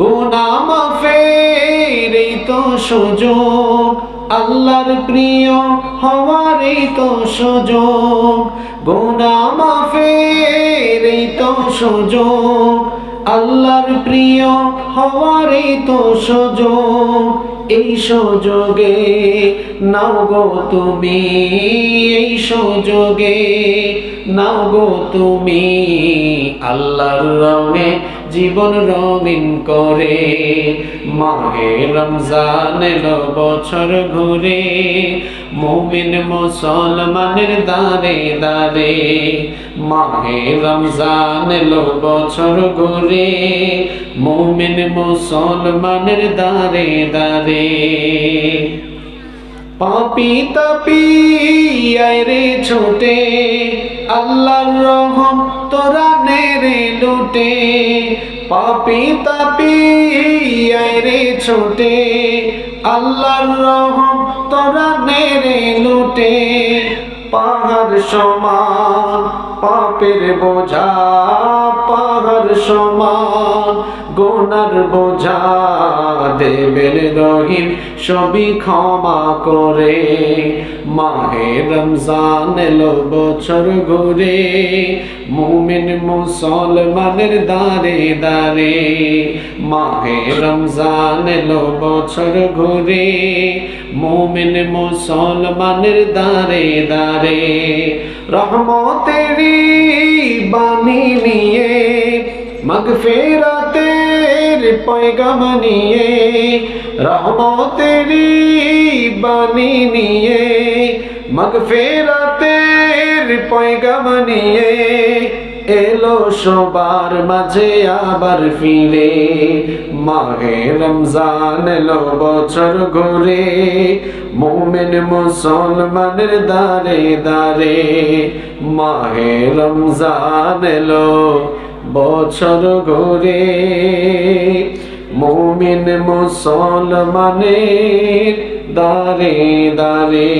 গুনা মাফের এই তো সুযোগ, আল্লাহর প্রিয় হওয়ার এই তো সুযোগ। গুনা মাফের এই তো সুযোগ, আল্লাহর প্রিয় হওয়ার এই তো সুযোগ। এই সুযোগে নাও গো তুমি, এই সুযোগে নাও গো তুমি, আল্লাহর রঙে জীবন রঙিন করে, মাহে রমজান এলো বছর ঘুরে, মুমিন মুসলমানের দারে দারে মাহে রমজান এলো বছর ঘুরে, মুমিন মুসলমানের দারে দারে পাপি তাপি আয় রে ছোটে আল্লাহর রহম তোরা নেরে লুটে, পাপি তাপি রে ছোটে। আল্লাহর রহম তোরা নেরে লুটে, পাহাড় সমান, পাপের বোঝা পাহাড় সমান। গোনার বোঝা দেবের রহিম, সবই ক্ষমা করে। মাহে রমজান এলো, বছর ঘুরে। মুমিন মুসলমানের দারে দারে মাহে রমজান এলো, বছর ঘুরে। মুমিন মুসলমানের দারে দারে রহমতেরি বাণী নিয়ে মগফিরাতের পয়গাম নিয়ে, রহমতেরি বাণী নিয়ে, মগফেরাতের পয়গাম নিয়ে এলো সবার মাঝে আবার ফিরে। মাহে রমজান এলো বছর ঘুরে মোমেন মুসলমানের দারে দারে মাহে রমজান এলো বছর ঘুরে মোমিন মুসলমানের দারে দারে